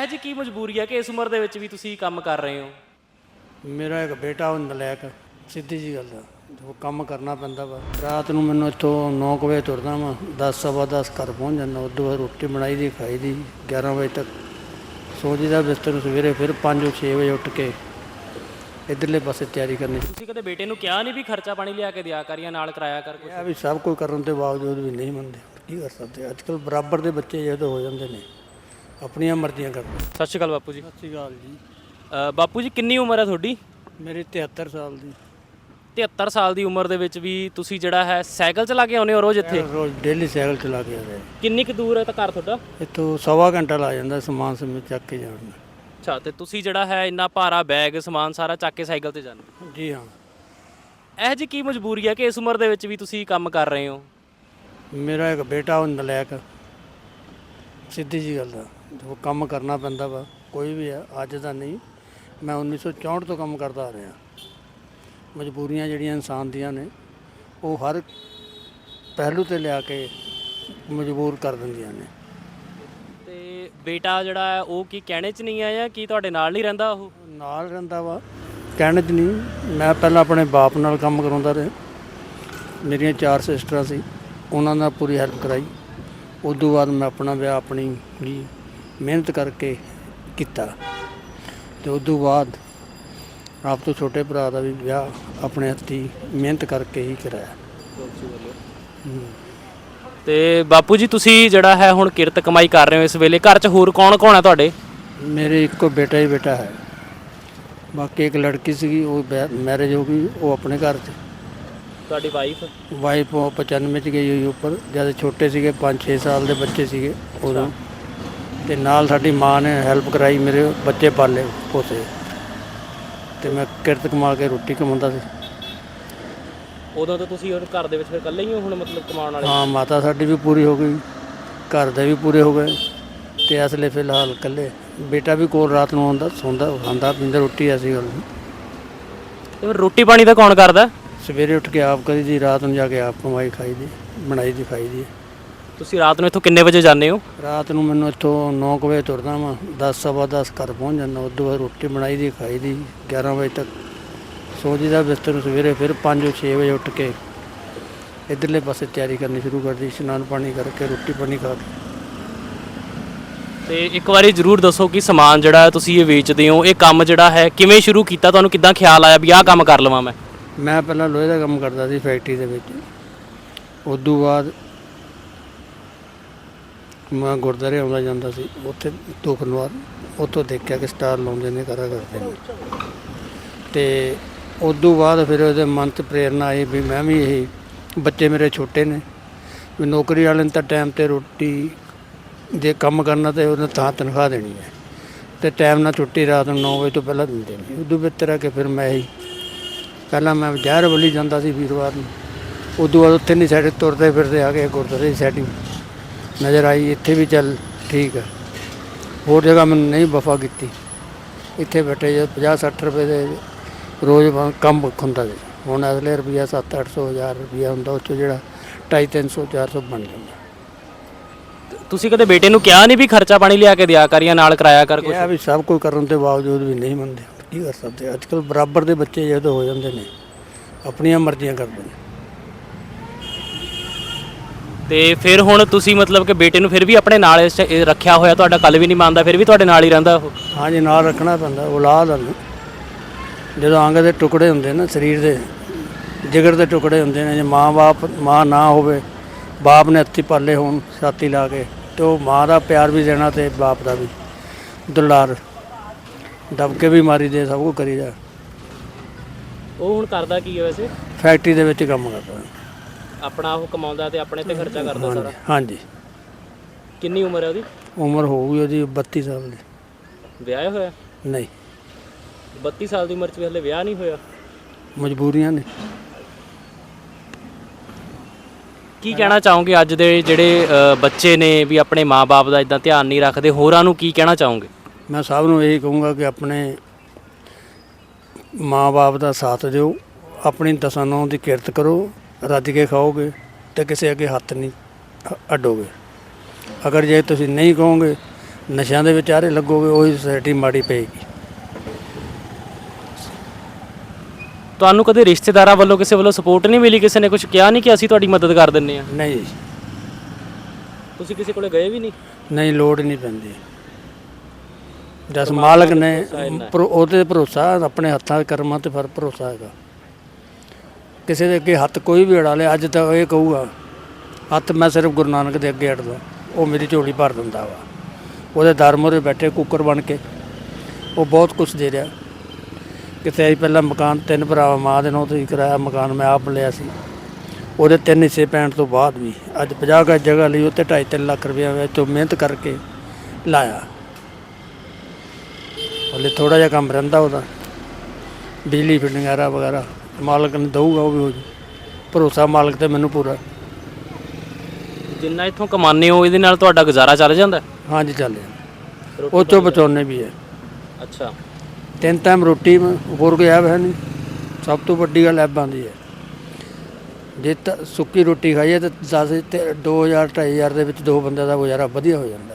ਇਹ ਜੀ ਕੀ ਮਜਬੂਰੀ ਹੈ ਕਿ ਇਸ ਉਮਰ ਦੇ ਵਿੱਚ ਵੀ ਤੁਸੀਂ ਕੰਮ ਕਰ ਰਹੇ ਹੋ? ਮੇਰਾ ਇੱਕ ਬੇਟਾ ਉਹ ਨਲਾਇਕ ਸਿੱਧੀ ਜੀ ਗੱਲ ਆ। ਉਹ ਕੰਮ ਕਰਨਾ ਪੈਂਦਾ ਵਾ। ਰਾਤ ਨੂੰ ਮੈਨੂੰ ਇੱਥੋਂ 9 ਵਜੇ ਤੁਰਦਾ ਵਾਂ 10 ਸਵਾ 10 ਘਰ ਪਹੁੰਚ ਜਾਂਦਾ। ਉਦੋਂ ਬਾਅਦ ਰੋਟੀ ਬਣਾਈ ਦੀ ਖਾਈ ਦੀ 11 ਵਜੇ ਤੱਕ। ਸੋ ਜੀਦਾ ਬਿਸਤਰ ਨੂੰ ਸਵੇਰੇ ਫਿਰ 5 6 ਵਜੇ ਉੱਠ ਕੇ ਇਧਰਲੇ ਪਾਸੇ ਤਿਆਰੀ ਕਰਨੀ। ਤੁਸੀਂ ਕਦੇ ਬੇਟੇ ਨੂੰ ਕਿਹਾ ਨਹੀਂ ਵੀ ਖਰਚਾ ਪਾਣੀ ਲਿਆ ਕੇ ਦਿਆ ਕਰ ਜਾਂ ਨਾਲ ਕਰਾਇਆ ਕਰ ਕੁਛ? ਇਹ ਵੀ ਸਭ ਕੁਝ ਕਰਨ ਦੇ ਬਾਵਜੂਦ ਵੀ ਨਹੀਂ ਮੰਨਦੇ। ਕੀ ਕਰ ਸਕਦੇ? ਅੱਜ ਕੱਲ ਬਰਾਬਰ ਦੇ ਬੱਚੇ ਜਦੋਂ ਹੋ ਜਾਂਦੇ ਨੇ। ਆਪਣੀਆਂ ਮਰਜ਼ੀਆਂ ਕਰਦੇ। ਸਤਿ ਸ਼੍ਰੀ ਅਕਾਲ ਬਾਪੂ ਜੀ। ਸਤਿ ਸ਼੍ਰੀ ਅਕਾਲ ਜੀ। ਅ, ਬਾਪੂ ਜੀ ਕਿੰਨੀ ਉਮਰ ਹੈ ਤੁਹਾਡੀ? ਮੇਰੀ 73 ਸਾਲ ਦੀ। 73 ਸਾਲ ਦੀ ਉਮਰ ਦੇ ਵਿੱਚ ਵੀ ਤੁਸੀਂ ਜਿਹੜਾ ਹੈ ਸਾਈਕਲ ਚਲਾ ਕੇ ਆਉਂਦੇ ਹੋ ਰੋਜ਼ ਇੱਥੇ? ਰੋਜ਼ ਡੇਲੀ ਸਾਈਕਲ ਚਲਾ ਕੇ ਆ ਰਿਹਾ ਕਿੰਨੀ ਕੁ ਦੂਰ ਹੈ ਤਾਂ ਘਰ ਤੁਹਾਡਾ? ਇੱਥੋਂ ਸਵਾ ਘੰਟਾ ਲਾ ਜਾਂਦਾ ਸਮਾਨ ਸਮੇਤ ਚੱਕ ਕੇ ਜਾਣ ਨੂੰ। ਅੱਛਾ ਤੇ ਤੁਸੀਂ ਜਿਹੜਾ ਹੈ ਇੰਨਾ ਭਾਰਾ ਬੈਗ ਸਮਾਨ ਸਾਰਾ ਚੱਕ ਕੇ ਸਾਈਕਲ ਤੇ ਜਾਂਦੇ ਹੋ? ਜੀ ਹਾਂ। ਇਹ ਜੀ ਕੀ ਮਜਬੂਰੀ ਹੈ ਕਿ ਇਸ ਉਮਰ ਦੇ ਵਿੱਚ ਵੀ ਤੁਸੀਂ ਕੰਮ ਕਰ ਰਹੇ ਹੋ? ਮੇਰਾ ਇੱਕ ਬੇਟਾ ਉਹ ਨਲਾਇਕ ਸਿੱਧੀ ਜੀ ਗੱਲ ਆ। ਉਹ ਕੰਮ ਕਰਨਾ ਪੈਂਦਾ ਵਾ ਕੋਈ ਵੀ ਆ ਅੱਜ ਦਾ ਨਹੀਂ। ਮੈਂ 1964 ਤੋਂ ਕੰਮ ਕਰਦਾ ਆ ਰਿਹਾ। ਮਜਬੂਰੀਆਂ ਜਿਹੜੀਆਂ ਇਨਸਾਨ ਦੀਆਂ ਨੇ ਉਹ ਹਰ ਪਹਿਲੂ ਤੇ ਲਿਆ ਕੇ ਮਜਬੂਰ ਕਰ ਦਿੰਦੀਆਂ ਨੇ। ਤੇ ਬੇਟਾ ਜਿਹੜਾ ਹੈ ਉਹ ਕੀ ਕਹਿਣੇ 'ਚ ਨਹੀਂ ਆਇਆ ਕੀ ਤੁਹਾਡੇ ਨਾਲ ਨਹੀਂ ਰਹਿੰਦਾ ਉਹ? ਨਾਲ ਰਹਿੰਦਾ ਵਾ। ਕਹਿਣ ਚ ਨਹੀਂ। ਮੈਂ ਪਹਿਲਾਂ ਆਪਣੇ ਬਾਪ ਨਾਲ ਕੰਮ ਕਰਾਉਂਦਾ ਰਿਹਾ। ਮੇਰੀਆਂ ਚਾਰ ਸਿਸਟਰਾਂ ਸੀ। ਉਹਨਾਂ ਨਾਲ ਪੂਰੀ ਹੈਲਪ ਕਰਾਈ। ਉਦੋਂ ਬਾਅਦ ਮੈਂ ਆਪਣਾ ਵਿਆਹ ਆਪਣੀ ਹੀ ਮਿਹਨਤ ਕਰਕੇ ਕੀਤਾ। ਤੇ ਉਦੋਂ ਬਾਅਦ ਆਪ ਤੋਂ ਛੋਟੇ ਭਰਾ ਦਾ ਵੀ ਵਿਆਹ ਆਪਣੇ ਹੱਥੀਂ ਮਿਹਨਤ ਕਰਕੇ ਹੀ ਕਰਾਇਆ। ਤੇ ਬਾਪੂ ਜੀ ਤੁਸੀਂ ਜਿਹੜਾ ਹੈ ਹੁਣ ਕਿਰਤ ਕਮਾਈ ਕਰ ਰਹੇ ਹੋ ਇਸ ਵੇਲੇ ਘਰ 'ਚ ਹੋਰ ਕੌਣ ਕੌਣ ਹੈ ਤੁਹਾਡੇ? ਮੇਰੇ ਇੱਕੋ ਬੇਟਾ ਹੀ ਬੇਟਾ ਹੈ। ਬਾਕੀ ਇੱਕ ਲੜਕੀ ਸੀਗੀ ਉਹ ਮੈਰਿਜ ਹੋ ਗਈ ਉਹ ਆਪਣੇ ਘਰ 'ਚ। ਤੁਹਾਡੀ ਵਾਈਫ ਵਾਈਫ ਉਹ 95 ਚ ਗਈ ਹੋਈ ਉੱਪਰ ਜਦ ਛੋਟੇ ਸੀਗੇ 5-6 ਸਾਲ ਦੇ ਬੱਚੇ ਸੀਗੇ ਉਦੋਂ। ਤੇ ਨਾਲ ਸਾਡੀ ਮਾਂ ਨੇ ਹੈਲਪ ਕਰਾਈ ਮੇਰੇ ਬੱਚੇ ਪਾਲੇ ਪੋਸੇ। ਤੇ ਮੈਂ ਕਿਰਤ ਕਮਾ ਕੇ ਰੋਟੀ ਕਮਾਉਂਦਾ ਸੀ। ਉਦੋਂ ਤਾਂ ਤੁਸੀਂ ਹੁਣ ਘਰ ਦੇ ਵਿੱਚ ਫਿਰ ਇਕੱਲੇ ਹੀ ਹੋ ਹੁਣ ਮਤਲਬ ਕਮਾਉਣ ਵਾਲੇ? ਹਾਂ ਮਾਤਾ ਸਾਡੀ ਵੀ ਪੂਰੀ ਹੋ ਗਈ ਘਰ ਦੇ ਵੀ ਪੂਰੇ ਹੋ ਗਏ। ਤੇ ਇਸ ਲਈ ਫਿਲਹਾਲ ਇਕੱਲੇ। ਬੇਟਾ ਵੀ ਕੋਲ ਰਾਤ ਨੂੰ ਆਉਂਦਾ ਸੌਂਦਾ ਖਾਂਦਾ ਪੀਂਦਾ ਰੋਟੀ ਐਸੀ ਗੱਲ ਨਹੀਂ। ਤੇ ਫਿਰ ਰੋਟੀ ਪਾਣੀ ਦਾ ਕੌਣ ਕਰਦਾ? ਸਵੇਰੇ ਉੱਠ ਕੇ ਆਪ ਕਰੀ ਦੀ ਰਾਤ ਨੂੰ ਜਾ ਕੇ ਆਪ ਕਮਾਈ ਖਾਈ ਦੀ ਬਣਾਈ ਦੀ ਖਾਈ ਦੀ। ਤੁਸੀਂ ਰਾਤ ਨੂੰ ਇੱਥੋਂ ਕਿੰਨੇ ਵਜੇ ਜਾਂਦੇ ਹੋ? ਰਾਤ ਨੂੰ ਮੈਨੂੰ ਇੱਥੋਂ 9 ਵਜੇ ਤੁਰਦਾ ਵਾਂ 10 ਸਵਾ 10 ਘਰ ਪਹੁੰਚ ਜਾਂਦਾ ਉਦੋਂ ਬਾਅਦ ਰੋਟੀ ਬਣਾਈ ਦੀ ਖਾਈ ਦੀ 11 ਵਜੇ ਤੱਕ। ਸੋ ਜੀਦਾ ਬਿਸਤਰ ਨੂੰ ਸਵੇਰੇ ਫਿਰ 5 6 ਵਜੇ ਉੱਠ ਕੇ ਇਧਰਲੇ ਪਾਸੇ ਤਿਆਰੀ ਕਰਨੀ ਸ਼ੁਰੂ ਕਰਦੀ ਇਸ਼ਨਾਨ ਪਾਣੀ ਕਰਕੇ ਰੋਟੀ ਪਾਣੀ ਖਾ ਕੇ। ਤੇ ਇੱਕ ਵਾਰੀ ਜਰੂਰ ਦੱਸੋ ਕਿ ਸਮਾਨ ਜਿਹੜਾ ਤੁਸੀਂ ਇਹ ਵੇਚਦੇ ਹੋ ਇਹ ਕੰਮ ਜਿਹੜਾ ਹੈ ਕਿਵੇਂ ਸ਼ੁਰੂ ਕੀਤਾ? ਤੁਹਾਨੂੰ ਕਿੱਦਾਂ ਖਿਆਲ ਆਇਆ ਵੀ ਆਹ ਕੰਮ ਕਰ ਲਵਾਂ ਮੈਂ? ਮੈਂ ਪਹਿਲਾਂ ਲੋਹੇ ਦਾ ਕੰਮ ਕਰਦਾ ਸੀ ਫੈਕਟਰੀ ਦੇ ਵਿੱਚ। ਉਦੋਂ ਬਾਅਦ ਮੈਂ ਗੁਰਦੁਆਰੇ ਆਉਂਦਾ ਜਾਂਦਾ ਸੀ, ਉੱਥੇ ਦੁਖਨਵਾਰ ਉੱਥੋਂ ਦੇਖਿਆ ਕਿ ਸਟਾਰ ਲਾਉਂਦੇ ਨੇ, ਕਰਾ ਕਰਦੇ ਨੇ। ਤੇ ਤੋਂ ਬਾਅਦ ਫਿਰ ਉਹਦੇ ਮਨ 'ਚ ਪ੍ਰੇਰਨਾ ਆਈ ਵੀ ਮੈਂ ਵੀ ਇਹ, ਬੱਚੇ ਮੇਰੇ ਛੋਟੇ ਨੇ, ਵੀ ਨੌਕਰੀ ਵਾਲੇ ਨੂੰ ਤਾਂ ਟਾਈਮ ਤੇ ਰੋਟੀ ਜੇ ਕੰਮ ਕਰਨਾ ਤੇ ਉਹਨੇ ਤਾਂ ਤਨਖਾਹ ਦੇਣੀ ਹੈ। ਤੇ ਟਾਈਮ ਨਾਲ ਛੁੱਟੀ ਰਾਤ ਨੂੰ 9 ਵਜੇ ਤੋਂ ਪਹਿਲਾਂ ਦਿੰਦੇ ਨੇ। ਉਦੋਂ ਬਿਹਤਰ ਹੈ ਕਿ ਫਿਰ ਮੈਂ ਹੀ ਪਹਿਲਾਂ ਮੈਂ ਜ਼ਹਿਰ ਬਲੀ ਜਾਂਦਾ ਸੀ ਵੀਰਵਾਰ ਨੂੰ। ਉਦੋਂ ਬਾਅਦ ਉੱਥੇ ਨਹੀਂ ਸਾਡੇ ਤੁਰਦੇ ਫਿਰਦੇ ਆ ਗਏ ਗੁਰਦੁਆਰੇ ਦੀ ਸੈਟਿੰਗ ਨਜ਼ਰ ਆਈ ਇੱਥੇ ਵੀ ਚੱਲ ਠੀਕ ਹੈ। ਹੋਰ ਜਗ੍ਹਾ ਮੈਨੂੰ ਨਹੀਂ ਵਫਾ ਕੀਤੀ। ਇੱਥੇ ਬੈਠੇ ਜੇ 50 60 ਰੁਪਏ ਦੇ ਰੋਜ਼ ਕੰਮ ਹੁੰਦਾ ਸੀ। ਹੁਣ ਅਗਲੇ ਰੁਪਿਆ 7 800 ਹਜ਼ਾਰ ਰੁਪਿਆ ਹੁੰਦਾ ਉਹ 'ਚੋਂ ਜਿਹੜਾ 250 300 400 ਬਣ ਜਾਂਦਾ। ਤੁਸੀਂ ਕਦੇ ਬੇਟੇ ਨੂੰ ਕਿਹਾ ਨਹੀਂ ਵੀ ਖਰਚਾ ਪਾਣੀ ਲਿਆ ਕੇ ਦਿਆ ਕਰ ਜਾਂ ਨਾਲ ਕਰਾਇਆ ਕਰ ਕੁਝ ਇਹ ਵੀ ਸਭ ਕੁਝ ਕਰਨ ਦੇ ਬਾਵਜੂਦ ਵੀ ਨਹੀਂ ਮੰਨਦੇ। ਕੀ ਕਰ ਸਕਦੇ? ਅੱਜ ਕੱਲ ਬਰਾਬਰ ਦੇ ਬੱਚੇ ਜਦੋਂ ਹੋ ਜਾਂਦੇ ਨੇ ਆਪਣੀਆਂ ਮਰਜ਼ੀਆਂ ਕਰਦੇ ਨੇ। ਤੇ ਫਿਰ ਹੁਣ ਤੁਸੀਂ ਮਤਲਬ ਕਿ ਬੇਟੇ ਨੂੰ ਫਿਰ ਵੀ ਆਪਣੇ ਨਾਲ ਇਸ 'ਚ ਇਹ ਰੱਖਿਆ ਹੋਇਆ ਤੁਹਾਡਾ ਕੱਲ ਵੀ ਨਹੀਂ ਮੰਨਦਾ ਫਿਰ ਵੀ ਤੁਹਾਡੇ ਨਾਲ ਹੀ ਰਹਿੰਦਾ ਉਹ? ਹਾਂਜੀ ਨਾਲ ਰੱਖਣਾ ਪੈਂਦਾ ਔਲਾਦ ਆ ਨਾ। ਜਦੋਂ ਅੰਗ ਦੇ ਟੁਕੜੇ ਹੁੰਦੇ ਨਾ ਸਰੀਰ ਦੇ ਜਿਗਰ ਦੇ ਟੁਕੜੇ ਹੁੰਦੇ ਨੇ ਜੇ ਮਾਂ-ਬਾਪ ਮਾਂ ਨਾ ਹੋਵੇ ਬਾਪ ਨੇ ਹੱਥੀ ਪਾਲੇ ਹੋਣ ਛਾਤੀ ਲਾ ਕੇ ਤੇ ਉਹ ਮਾਂ ਦਾ ਪਿਆਰ ਵੀ ਦੇਣਾ ਤੇ ਬਾਪ ਦਾ ਵੀ। ਦੁਲਾਰ। ਦਬਕੇ ਵੀ ਮਾਰੀ ਦੇ ਸਭ ਕੁਝ ਕਰੀ ਜਾ ਉਹ ਹੁਣ ਕਰਦਾ ਕੀ ਹੈ ਵੈਸੇ? ਫੈਕਟਰੀ ਦੇ ਵਿੱਚ ਕੰਮ ਕਰਦਾ। ਆਪਣਾ ਉਹ ਕਮਾਉਂਦਾ ਤੇ ਆਪਣੇ ਤੇ ਖਰਚਾ ਕਰਦਾ ਸਾਰਾ? ਹਾਂਜੀ ਕਿੰਨੀ ਉਮਰ ਹੈ ਉਹਦੀ? ਉਮਰ ਹੋਊਗੀ ਉਹਦੀ 32 ਸਾਲ ਦੀ। ਵਿਆਹ ਹੋਇਆ? ਨਹੀਂ। 32 ਸਾਲ ਦੀ ਉਮਰ 'ਚ ਵੀ ਹਲੇ ਵਿਆਹ ਨਹੀਂ ਹੋਇਆ? ਮਜਬੂਰੀਆਂ ਨੇ। ਕੀ ਕਹਿਣਾ ਚਾਹੋਗੇ ਅੱਜ ਦੇ ਜਿਹੜੇ ਅ, ਬੱਚੇ ਨੇ ਵੀ ਆਪਣੇ ਮਾਪੇ ਦਾ ਇਦਾਂ ਧਿਆਨ ਨਹੀਂ ਰੱਖਦੇ? ਹੋਰਾਂ ਨੂੰ ਕੀ ਕਹਿਣਾ ਚਾਹੋਗੇ? ਮੈਂ ਸਭ ਨੂੰ ਇਹੀ ਕਹੂੰਗਾ ਕਿ ਆਪਣੇ ਮਾਂ-ਬਾਪ ਦਾ ਸਾਥ ਦਿਓ ਆਪਣੀ ਦਸਾਂ ਨੌਂ ਦੀ ਕਿਰਤ ਕਰੋ ਰੱਜ ਕੇ ਖਾਓਗੇ ਤੇ ਕਿਸੇ ਅੱਗੇ ਹੱਥ ਨਹੀਂ ਅੱਡੋਗੇ। ਅਗਰ ਜੇ ਤੁਸੀਂ ਨਹੀਂ ਕਹੋਗੇ ਨਸ਼ਿਆਂ ਦੇ ਵਿਚਾਰੇ ਲੱਗੋਗੇ ਉਹੀ ਸੋਸਾਇਟੀ ਮਾੜੀ ਪਏਗੀ। ਤੁਹਾਨੂੰ ਕਦੇ ਰਿਸ਼ਤੇਦਾਰਾਂ ਵੱਲੋਂ ਕਿਸੇ ਵੱਲੋਂ ਸਪੋਰਟ ਨਹੀਂ ਮਿਲੀ ਕਿਸੇ ਨੇ ਕੁਝ ਕਿਹਾ ਨਹੀਂ ਕਿ ਅਸੀਂ ਤੁਹਾਡੀ ਮਦਦ ਕਰ ਦਿੰਨੇ ਆ ਨਹੀਂ। ਤੁਸੀਂ ਕਿਸੇ ਕੋਲੇ ਗਏ ਵੀ ਨਹੀਂ? ਨਹੀਂ ਲੋੜ ਨਹੀਂ ਪੈਂਦੀ। ਜਸ ਮਾਲਕ ਨੇ ਭਰੋ- ਉਹਦੇ ਭਰੋਸਾ ਆਪਣੇ ਹੱਥਾਂ ਦੇ ਕਰਮਾਂ ਤੇ ਫਿਰ ਭਰੋਸਾ ਹੈਗਾ। ਕਿਸੇ ਦੇ ਅੱਗੇ ਹੱਥ ਕੋਈ ਵੀ ਅੜਾ ਲਿਆ ਅੱਜ ਤਾਂ ਇਹ ਕਹੂਗਾ ਹੱਥ ਮੈਂ ਸਿਰਫ ਗੁਰੂ ਨਾਨਕ ਦੇ ਅੱਗੇ ਅੜਦਾ ਉਹ ਮੇਰੀ ਝੋਲੀ ਭਰ ਦਿੰਦਾ ਵਾ। ਉਹਦੇ ਦਰ ਮੂਹਰੇ ਬੈਠੇ ਕੁੱਕਰ ਬਣ ਕੇ। ਉਹ ਬਹੁਤ ਕੁਝ ਦੇ ਰਿਹਾ। ਕਿਤੇ ਅਸੀਂ ਪਹਿਲਾਂ ਮਕਾਨ ਤਿੰਨ ਭਰਾ ਮਾਂ ਦੇ ਨਾਂ ਤੋਂ ਹੀ ਕਰਾਇਆ ਮਕਾਨ ਮੈਂ ਆਪ ਲਿਆ ਸੀ। ਉਹਦੇ ਤਿੰਨ ਹਿੱਸੇ ਪੈਣ ਤੋਂ ਬਾਅਦ ਵੀ ਅੱਜ 50 ਗਜ ਜਗ੍ਹਾ ਲਈ ਉੱਤੇ 2.5 ਲੱਖ ਰੁਪਏ ਵਿੱਚੋਂ ਮਿਹਨਤ ਕਰਕੇ ਲਾਇਆ। ਹਲੇ ਥੋੜਾ ਜਿਹਾ ਕੰਮ ਰਹਿੰਦਾ ਉਹਦਾ। ਬਿਜਲੀ ਫਿਟਿੰਗ ਵਗੈਰਾ ਵਗੈਰਾ ਮਾਲਕ ਨੇ ਦਊਗਾ ਉਹ ਵੀ ਹੋ ਜੂ। ਭਰੋਸਾ ਮਾਲਕ ਤੇ ਮੈਨੂੰ ਪੂਰਾ। ਜਿੰਨਾ ਇੱਥੋਂ ਕਮਾਉਂਦੇ ਹੋ ਇਹਦੇ ਨਾਲ ਤੁਹਾਡਾ ਗੁਜ਼ਾਰਾ ਚੱਲ ਜਾਂਦਾ? ਹੈ? ਹਾਂਜੀ ਚੱਲਿਆ ਉਹ ਚੋਂ ਬਚਾਉਣੇ ਵੀ ਹੈ। ਅੱਛਾ। ਤਿੰਨ ਟਾਈਮ ਰੋਟੀ ਮ- ਹੋਰ ਕੋਈ ਐਬ ਹੈ ਨਹੀਂ। ਸਭ ਤੋਂ ਵੱਡੀ ਗੱਲ ਐਬਾਂ ਦੀ ਹੈ। ਜੇ ਤਾਂ ਸੁੱਕੀ ਰੋਟੀ ਖਾਈਏ ਤਾਂ 10 ਤੇ 2000 2500 ਦੇ ਵਿੱਚ ਦੋ ਬੰਦਿਆਂ ਦਾ ਗੁਜ਼ਾਰਾ ਵਧੀਆ ਹੋ ਜਾਂਦਾ।